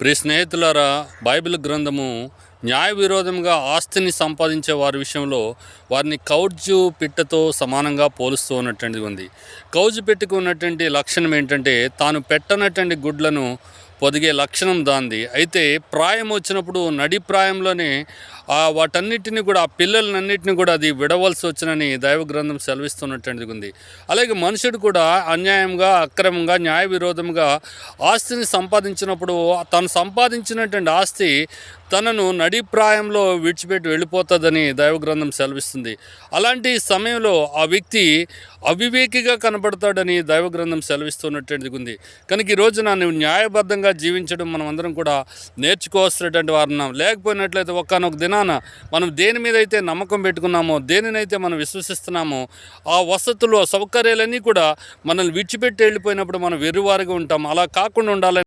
ప్రియ స్నేహితులారా బైబిల్ గ్రంథము న్యాయ విరోధంగా ఆస్తిని సంపాదించే వారి విషయంలో వారిని కౌజు పిట్టతో సమానంగా పోలుస్తూ ఉన్నటువంటిది ఉంది. కౌజు పెట్టుకున్నటువంటి లక్షణం ఏంటంటే తాను పెట్టనటువంటి గుడ్లను పొదిగే లక్షణం దాంది. అయితే ప్రాయం వచ్చినప్పుడు నడి ప్రాయంలోనే ఆ వాటన్నిటిని కూడా ఆ పిల్లలన్నింటినీ కూడా అది విడవలసి వచ్చినని దైవ గ్రంథం సెలవిస్తున్నట్టు ఉంది. అలాగే మనుషుడు కూడా అన్యాయంగా అక్రమంగా న్యాయ విరోధంగా ఆస్తిని సంపాదించినప్పుడు తను సంపాదించినటువంటి ఆస్తి తనను నడి ప్రాయంలో విడిచిపెట్టి వెళ్ళిపోతుందని దైవ గ్రంథం సెలవిస్తుంది. అలాంటి సమయంలో ఆ వ్యక్తి అవివేకిగా కనబడతాడని దైవ గ్రంథం సెలవిస్తున్నటువంటిది ఉంది. కనుక ఈ రోజున నువ్వు న్యాయబద్ధంగా జీవించడం మనం అందరం కూడా నేర్చుకోవాల్సినటువంటి వారున్నాం లేకపోయినట్లయితే ఒక్కనొక దినాన మనం దేని మీద అయితే నమ్మకం పెట్టుకున్నామో దేనినైతే మనం విశ్వసిస్తున్నామో ఆ వసతులు సౌకర్యాలన్నీ కూడా మనల్ని విడిచిపెట్టి వెళ్ళిపోయినప్పుడు మనం వెర్రువారిగా ఉంటాం. అలా కాకుండా ఉండాలని